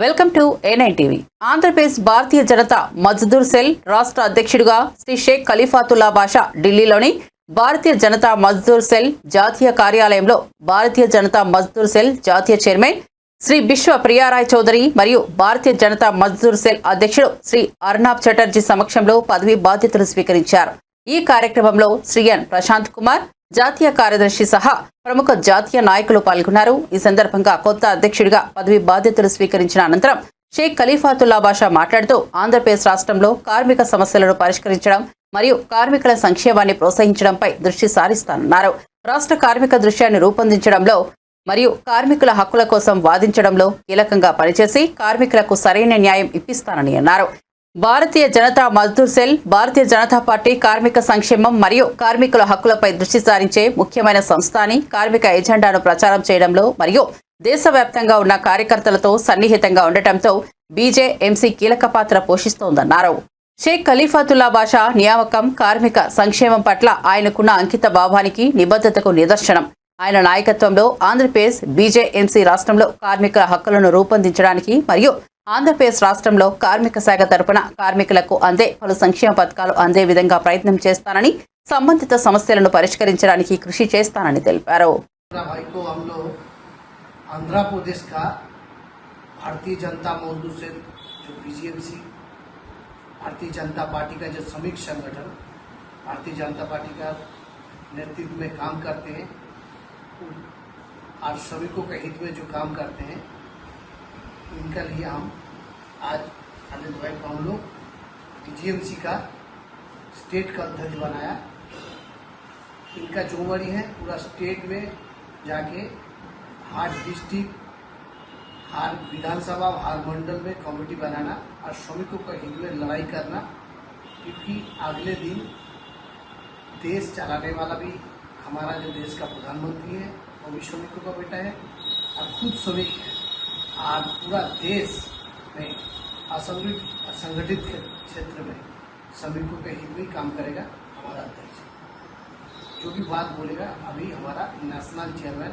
Welcome to A nine TV Andhra Pradesh Bharatiya Janata Mazdoor cell రాష్ట్ర అధ్యక్షుడిగా శ్రీ షేక్ ఖలీఫాతుల్లా బాషా ఢిల్లీలోని భారతీయ Janata Mazdoor cell జాతీయ కార్యాలయంలో భారతీయ జనతా మజ్దూర్ సెల్ జాతీయ చైర్మన్ శ్రీ బిశ్వ ప్రియారాయ్ చౌదరి మరియు భారతీయ జనతా మజ్దూర్ సెల్ అధ్యక్షుడు శ్రీ అర్నాబ్ చటర్జీ సమక్షంలో పదవి బాధ్యతలు స్వీకరించారు. ఈ కార్యక్రమంలో శ్రీ ఎన్ ప్రశాంత్ కుమార్ జాతీయ కార్యదర్శి సహా ప్రముఖ జాతీయ నాయకులు పాల్గొన్నారు. ఈ సందర్భంగా కొత్త అధ్యక్షుడిగా పదవి బాధ్యతలు స్వీకరించిన అనంతరం షేక్ ఖలీఫాతుల్లా బాషా మాట్లాడుతూ ఆంధ్రప్రదేశ్ రాష్ట్రంలో కార్మిక సమస్యలను పరిష్కరించడం మరియు కార్మికుల సంక్షేమాన్ని ప్రోత్సహించడంపై దృష్టి సారిస్తానన్నారు. రాష్ట్ర కార్మిక దృశ్యాన్ని రూపొందించడంలో మరియు కార్మికుల హక్కుల కోసం వాదించడంలో కీలకంగా పనిచేసి కార్మికులకు సరైన న్యాయం ఇప్పిస్తానని అన్నారు. భారతీయ జనతా మజ్దూర్ సెల్ భారతీయ జనతా పార్టీ కార్మిక సంక్షేమం మరియు కార్మికుల హక్కులపై దృష్టి సారించే ముఖ్యమైన సంస్థ అని కార్మిక ఎజెండాను ప్రచారం చేయడంలో మరియు దేశవ్యాప్తంగా ఉన్న కార్యకర్తలతో సన్నిహితంగా ఉండటంతో బీజేఎంసీ కీలక పాత్ర పోషిస్తోందన్నారు. షేక్ ఖలీఫాతుల్లా బాషా నియామకం కార్మిక సంక్షేమం పట్ల ఆయనకున్న అంకిత భావానికి నిబద్ధతకు నిదర్శనం. ఆయన నాయకత్వంలో ఆంధ్రప్రదేశ్ బీజేఎంసీ రాష్ట్రంలో కార్మికుల హక్కులను రూపొందించడానికి మరియు ఆంధ్రప్రదేశ్ రాష్ట్రంలో కార్మిక శాఖ తరపున కార్మికులకు అందే పలు సంక్షేమ పథకాలు అందే విధంగా ప్రయత్నం చేస్తానని సంబంధిత సమస్యలను పరిష్కరించడానికి కృషి చేస్తానని తెలిపారు मेरा भाई को हम लोग आंध्र प्रदेश का भारतीय जनता मजदूर सेल जो बीजेएमसी भारतीय जनता पार्टी का जो श्रमिक संगठन भारतीय जनता पार्टी का नेतृत्व में काम करते हैं और श्रमिकों के हित में जो काम करते हैं इनका लिए हम आज खालिद भाई को हम लोग बीजेएमसी का स्टेट का अध्यक्ष बनाया। इनका जोमरी है, पूरा स्टेट में जाके हर डिस्ट्रिक्ट हर विधानसभा, हर मंडल में कमेटी बनाना और श्रमिकों का हित में लड़ाई करना, क्योंकि अगले दिन देश चलाने वाला भी हमारा जो देश का प्रधानमंत्री है, वो भी श्रमिकों का बेटा है और खुद श्रमिक है। और पूरा देश में असंगठित असंगठित क्षेत्र में श्रमिकों के हित में काम करेगा, हमारा अध्यक्ष। जो भी बात बोलेगा, अभी हमारा नेशनल चेयरमैन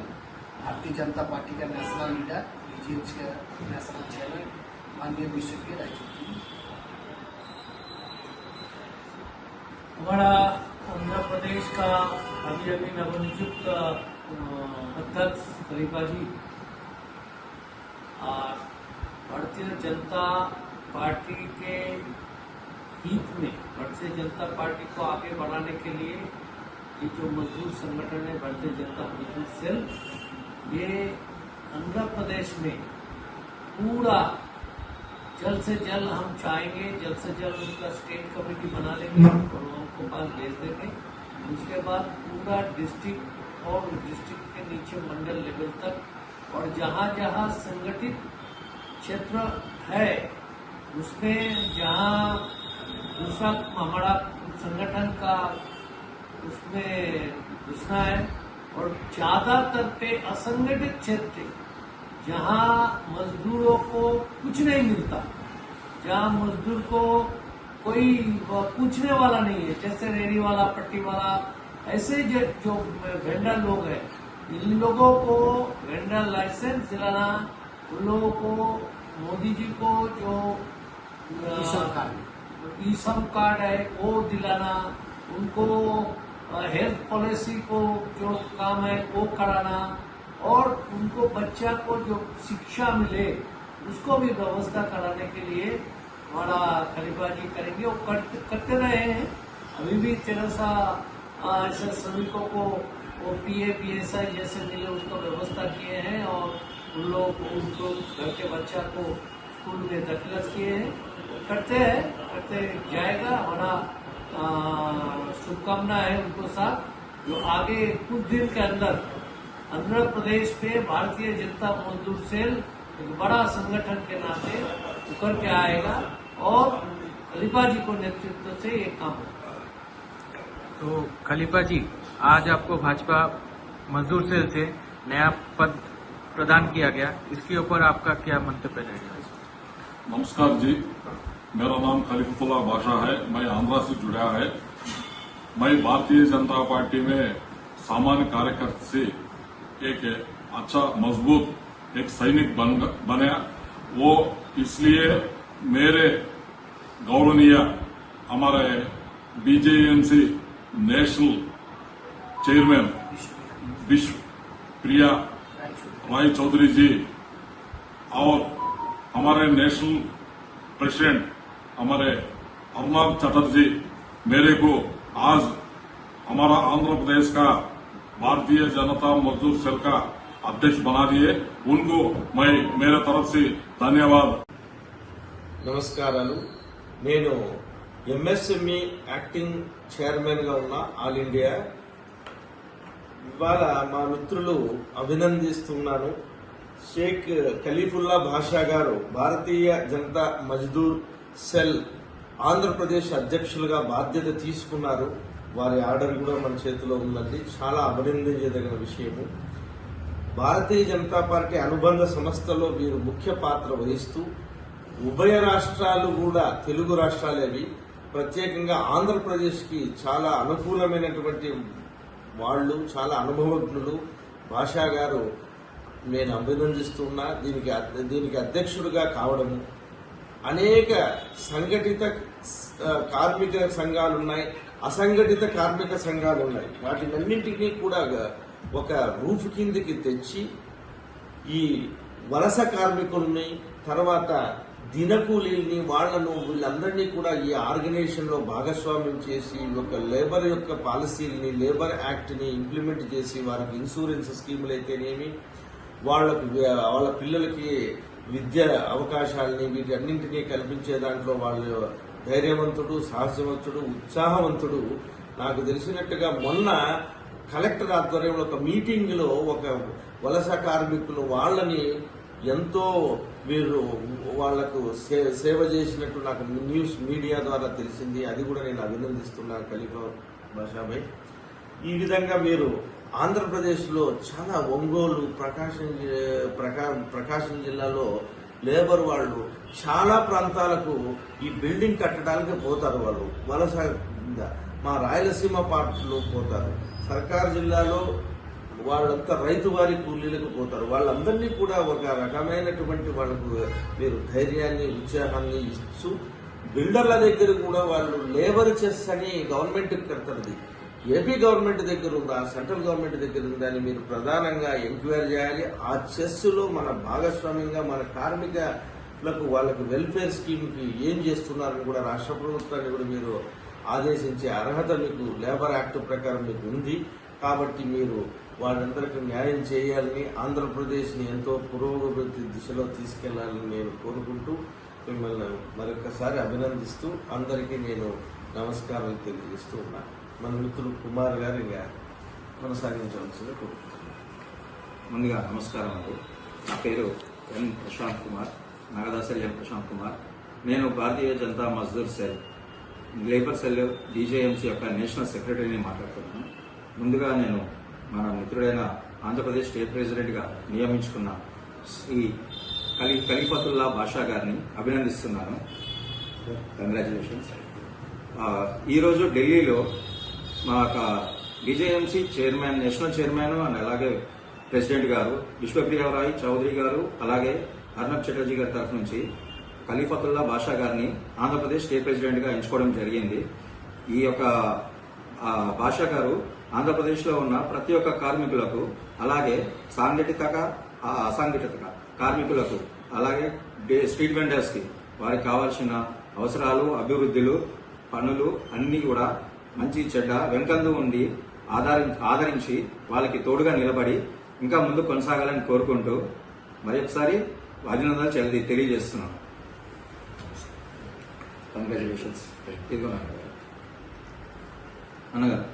भारतीय जनता पार्टी का नेशनल लीडर बीजेपी का नेशनल चेयरमैन माननीय विश्व के रायचूर हमारा आंध्र प्रदेश का अभी अभी नवनियुक्त अध्यक्ष खलीफा जी, और भारतीय जनता पार्टी के हित में, भारतीय जनता पार्टी को आगे बढ़ाने के लिए ये जो मजदूर संगठन है, भारतीय जनता मजदूर सेल, ये आंध्र प्रदेश में पूरा जल्द से जल्द हम चाहेंगे, जल्द से जल्द उसका स्टेट कमेटी बना लेंगे और हमको पास भेज देंगे। उसके बाद पूरा डिस्ट्रिक्ट और डिस्ट्रिक्ट के नीचे मंडल लेवल तक और जहाँ जहाँ संगठित क्षेत्र है उसमें जहाँ दूसरा हमारा संगठन का उसमें घुसना है और ज़्यादातर पे असंगठित क्षेत्र जहाँ मजदूरों को कुछ नहीं मिलता जहाँ मजदूर को कोई पूछने वाला नहीं है जैसे रेडी वाला पट्टी वाला ऐसे जो, जो वेंडर लोग हैं इन लोगों को वेंडर लाइसेंस दिलाना उन लोगों को मोदी जी को जो अ, कार्ड। ई श्रम कार्ड है वो दिलाना उनको हेल्थ पॉलिसी को जो काम है वो कराना और उनको बच्चा को जो शिक्षा मिले उसको भी व्यवस्था कराने के लिए हमारा खलीफा जी करेंगे। वो करते, करते रहे हैं। अभी भी तेरह सा ऐसे श्रमिकों को वो P A P S I जैसे मिले उसको व्यवस्था किए हैं और उन लोगों उनको घर के बच्चा को स्कूल में दखलत किए हैं। करते हैं, करते जाएगा हमारा शुभकामना है उनको साथ। जो आगे कुछ दिन के अंदर आंध्र प्रदेश पे भारतीय जनता मजदूर सेल एक बड़ा संगठन के नाते उभर के आएगा और खलीफा जी को नेतृत्व से ये काम होगा। तो खलीफा जी, आज आपको भाजपा मजदूर सेल से नया पद प्रदान किया गया। इसके ऊपर आपका क्या मंतव्य रहेगा नमस्कार जी। मेरा नाम खलीफुल्ला बादशाह है। मैं आंध्रा से जुड़ा है। मैं भारतीय जनता पार्टी में सामान्य कार्यकर्ता से एक अच्छा मज़बूत, एक सैनिक बन, बना। वो इसलिए मेरे गौरवनीय हमारे बीजेएमसी नेशनल चेयरमैन विश्व प्रिया राय चौधरी जी और हमारे नेशनल प्रेसिडेंट हमारे अर्नाब चटर्जी मेरे को आज हमारा आंध्र प्रदेश का भारतीय जनता मजदूर सेल का अध्यक्ष बना दिए उनको मैं मेरे तरफ से धन्यवाद నమస్కారాలు నేను ఎంఎస్ఎంఈ యాక్టింగ్ చైర్మన్ గా ఉన్న ఆల్ ఇండియా ఇవాళ మా మిత్రులు అభినందిస్తున్నాను షేక్ ఖలీఫుల్లా భాషా గారు భారతీయ జనతా మజ్దూర్ సెల్ ఆంధ్రప్రదేశ్ అధ్యక్షులుగా బాధ్యత తీసుకున్నారు. వారి ఆర్డర్ కూడా మన చేతిలో ఉందండి. చాలా అభినందించదగిన విషయము. భారతీయ జనతా పార్టీ అనుబంధ సంస్థలో వీరు ముఖ్య పాత్ర వహిస్తూ ఉభయ రాష్ట్రాలు కూడా తెలుగు రాష్ట్రాలేవి. ప్రత్యేకంగా ఆంధ్రప్రదేశ్కి చాలా అనుకూలమైనటువంటి వాళ్ళు చాలా అనుభవజ్ఞులు. భాషా గారు నేను అభినందిస్తున్నా దీనికి దీనికి అధ్యక్షుడిగా కావడము. అనేక సంఘటిత కార్మిక సంఘాలు ఉన్నాయి అసంఘటిత కార్మిక సంఘాలు ఉన్నాయి వాటినన్నింటినీ కూడా ఒక రూఫ్ కిందికి తెచ్చి ఈ వలస కార్మికుల్ని తర్వాత దినకూలీల్ని వాళ్ళను వీళ్ళందరినీ కూడా ఈ ఆర్గనైజేషన్లో భాగస్వామ్యం చేసి ఒక లేబర్ యొక్క పాలసీల్ని లేబర్ యాక్ట్ని ఇంప్లిమెంట్ చేసి వారికి ఇన్సూరెన్స్ స్కీములు అయితేనేమి వాళ్ళకు వాళ్ళ పిల్లలకి విద్య అవకాశాలని వీటన్నింటినీ కల్పించే దాంట్లో వాళ్ళు ధైర్యవంతుడు సాహసవంతుడు ఉత్సాహవంతుడు. నాకు తెలిసినట్టుగా మొన్న కలెక్టర్ ఆధ్వర్యంలో ఒక మీటింగ్లో ఒక వలస కార్మికులు వాళ్ళని ఎంతో వీరు వాళ్ళకు సే- సేవ చేసినట్టు నాకు న్యూస్ మీడియా ద్వారా తెలిసింది. అది కూడా నేను అభినందిస్తున్నాను ఖలీఫా భాషాభాయ్ ఈ విధంగా మీరు ఆంధ్రప్రదేశ్లో చాలా ఒంగోలు ప్రకాశం ప్రకా- ప్రకాశం జిల్లాలో లేబర్ వాళ్ళు చాలా ప్రాంతాలకు ఈ బిల్డింగ్ కట్టడానికి పోతారు వాళ్ళు. వలస మా రాయలసీమ పార్టీలో పోతారు. సర్కార్ జిల్లాలో వాళ్ళంతా రైతు వారి కూలీలకు పోతారు. వాళ్ళందరినీ కూడా ఒక రకమైనటువంటి వాళ్ళకు మీరు ధైర్యాన్ని ఉత్సాహాన్ని ఇస్తూ బిల్డర్ల దగ్గర కూడా వాళ్ళు లేబర్ చెస్ అని గవర్నమెంట్ కడతారు. ఏపీ గవర్నమెంట్ దగ్గర ఉందా సెంట్రల్ గవర్నమెంట్ దగ్గర ఉందా అని మీరు ప్రధానంగా ఎంక్వైరీ చేయాలి. ఆ చెస్లో మన భాగస్వామ్యంగా మన కార్మికులకు వాళ్ళకి వెల్ఫేర్ స్కీమ్కి ఏం చేస్తున్నారని కూడా రాష్ట్ర ప్రభుత్వాన్ని కూడా మీరు ఆదేశించే అర్హత మీకు లేబర్ యాక్ట్ ప్రకారం మీకు ఉంది. కాబట్టి మీరు వారందరికీ న్యాయం చేయాలని ఆంధ్రప్రదేశ్ని ఎంతో పురోగతి దిశలో తీసుకెళ్ళాలని నేను కోరుకుంటూ మిమ్మల్ని మరొకసారి అభినందిస్తూ అందరికీ నేను నమస్కారాలు తెలియజేస్తూ ఉన్నాను. మన మిత్రుడు కుమార్ గారు ఇంకా కొనసాగించవలసింది కోరుకుంటున్నాను. ముందుగా నమస్కారం అండి. నా పేరు ఎన్ ప్రశాంత్ కుమార్ నాగదాసరి ఎన్ ప్రశాంత్ కుమార్. నేను Bharatiya Janata Mazdoor cell labour cell DJMC యొక్క నేషనల్ సెక్రటరీని మాట్లాడుతున్నాను. ముందుగా నేను మన మిత్రుడైన ఆంధ్రప్రదేశ్ స్టేట్ ప్రెసిడెంట్గా నియమించుకున్న శ్రీ కలి ఖలీఫతుల్లా బాషా గారిని అభినందిస్తున్నాను. కంగ్రాచులేషన్స్ ఈరోజు ఢిల్లీలో మా యొక్క BJMC chairman national chairman and అలాగే ప్రెసిడెంట్ గారు విశ్వప్రియరాయ్ చౌదరి గారు అలాగే అర్ణబ్ చటర్జీ గారి తరఫు నుంచి ఖలీఫతుల్లా బాషా గారిని ఆంధ్రప్రదేశ్ స్టేట్ ప్రెసిడెంట్గా ఎంచుకోవడం జరిగింది. ఈ యొక్క భాషా బాషా గారు ఆంధ్రప్రదేశ్లో ఉన్న ప్రతి ఒక్క కార్మికులకు అలాగే సాంఘటిక ఆ, అసాంఘటిక కార్మికులకు అలాగే స్ట్రీట్ వెండర్స్కి వారికి కావాల్సిన అవసరాలు అభివృద్ధులు పనులు అన్ని కూడా మంచి చెడ్డ వెనుకందు ఉండి ఆధారి ఆదరించి వాళ్ళకి తోడుగా నిలబడి ఇంకా ముందు కొనసాగాలని కోరుకుంటూ మరి ఒకసారి అభినందనలు చెల్లి తెలియజేస్తున్నాం కంగ్రాచులేషన్స్ ఇదిగో అన్నగారు